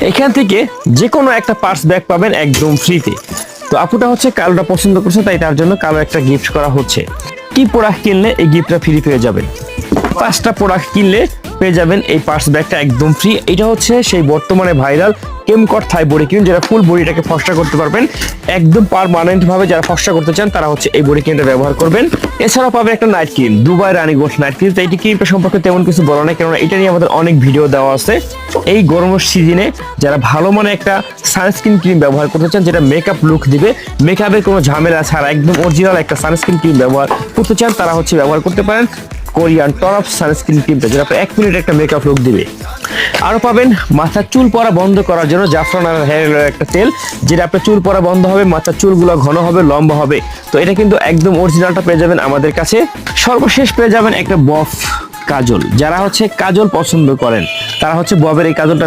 এখান থেকে যে কোনো একটা পার্স ব্যাগ পাবেন একদম ফ্রিতে তো আপুটা হচ্ছে কালোটা পছন্দ করছে, তাই তার জন্য কালো একটা গিফট করা হচ্ছে। কি প্রোডাক্ট কিনলে এই গিফটটা ফ্রি পেয়ে যাবেন? পাঁচটা প্রোডাক্ট কিনলে পেয়ে যাবেন এই পার্স ব্যাগটা একদম ফ্রি এটা হচ্ছে সেই বর্তমানে ভাইরাল কেমকট থাই বডি ক্রিম যারা ফুল বডিটাকে ফসটা করতে পারবেন। একদম পারমানেন্ট ভাবে যারা ফসটা করতে চান, তারা হচ্ছে এই বডি ক্রিমটা ব্যবহার করবেন। এছাড়াও পাবেন একটা night cream Dubai Rani goat night cream তো এই ক্রিমটা সম্পর্কে তেমন কিছু বলা নাই, কেননা এটা নিয়ে আমাদের অনেক ভিডিও দেওয়া আছে। এই গরমের সিজনে যারা ভালো মানে একটা সানস্ক্রিন ক্রিম ব্যবহার করতে চান, যেটা মেকআপ লুক দিবে মেকআপের কোনো ঝামেলা ছাড়া, একদম অরিজিনাল একটা সানস্ক্রিন ক্রিম ব্যবহার করতে চান, তারা হচ্ছে ব্যবহার করতে পারেন। কোরিয়ান টপ সানস্ক্রিন ক্রিমটা যেটা এক মিনিট একটা মেকআপ লুক দিবে। আরও পাবেন মাথার চুল পরা বন্ধ করার জন্য জাফরান আর হেয়ার অয়েলের একটা তেল, যেটা আপনার চুল পরা বন্ধ হবে, মাথার চুলগুলো ঘন হবে, লম্বা হবে। তো এটা কিন্তু একদম অরিজিনালটা পেয়ে যাবেন আমাদের কাছে। সর্বশেষ পেয়ে যাবেন একটা বফ কাজল। যারা হচ্ছে কাজল পছন্দ করেন, তারা হচ্ছে ববের এই কাজলটা